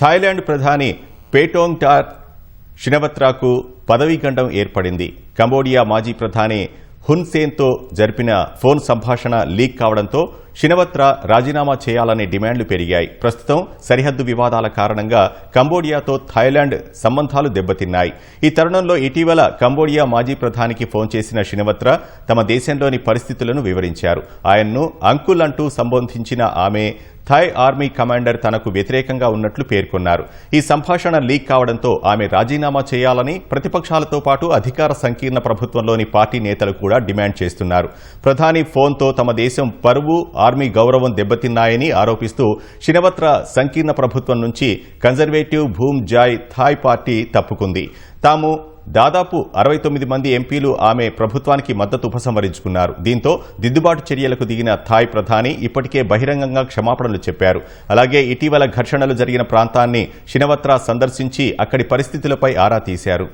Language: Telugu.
థాయిలాండ్ ప్రధాని పేటోంగ్ టార్ షినవత్రాకు పదవీగండం ఏర్పడింది. కంబోడియా మాజీ ప్రధాని హున్ సేన్తో జరిపిన ఫోన్ సంభాషణ లీక్ కావడంతో షినవత్రా రాజీనామా చేయాలనే డిమాండ్లు పెరిగాయి. ప్రస్తుతం సరిహద్దు వివాదాల కారణంగా కంబోడియాతో థాయిలాండ్ సంబంధాలు దెబ్బతిన్నాయి. ఈ తరుణంలో ఇటీవల కంబోడియా మాజీ ప్రధానికి ఫోన్ చేసిన షినవత్రా తమ దేశంలోని పరిస్థితులను వివరించారు. ఆయన్ను అంకుల్ అంటూ సంబోధించిన ఆమె థాయ్ ఆర్మీ కమాండర్ తనకు వ్యతిరేకంగా ఉన్నట్లు పేర్కొన్నారు. ఈ సంభాషణ లీక్ కావడంతో ఆమె రాజీనామా చేయాలని ప్రతిపక్షాలతో పాటు అధికార సంకీర్ణ ప్రభుత్వంలోని పార్టీ నేతలు కూడా డిమాండ్ చేస్తున్నారు. ప్రధాని ఫోన్తో తమ దేశం పరువు ఆర్మీ గౌరవం దెబ్బతిన్నాయని ఆరోపిస్తూ శినవత్ర సంకీర్ణ ప్రభుత్వం నుంచి conservative Bhumjaithai party తప్పుకుంది. తాము దాదాపు అరవై తొమ్మిది మంది ఎంపీలు ఆమె ప్రభుత్వానికి మద్దతు ఉపసంహరించుకున్నారు. దీంతో దిద్దుబాటు చర్యలకు దిగిన థాయ్ ప్రధాని ఇప్పటికే బహిరంగంగా క్షమాపణలు చెప్పారు. అలాగే ఇటీవల ఘర్షణలు జరిగిన ప్రాంతాన్ని షినవత్రా సందర్శించి అక్కడి పరిస్థితులపై ఆరా తీశారు.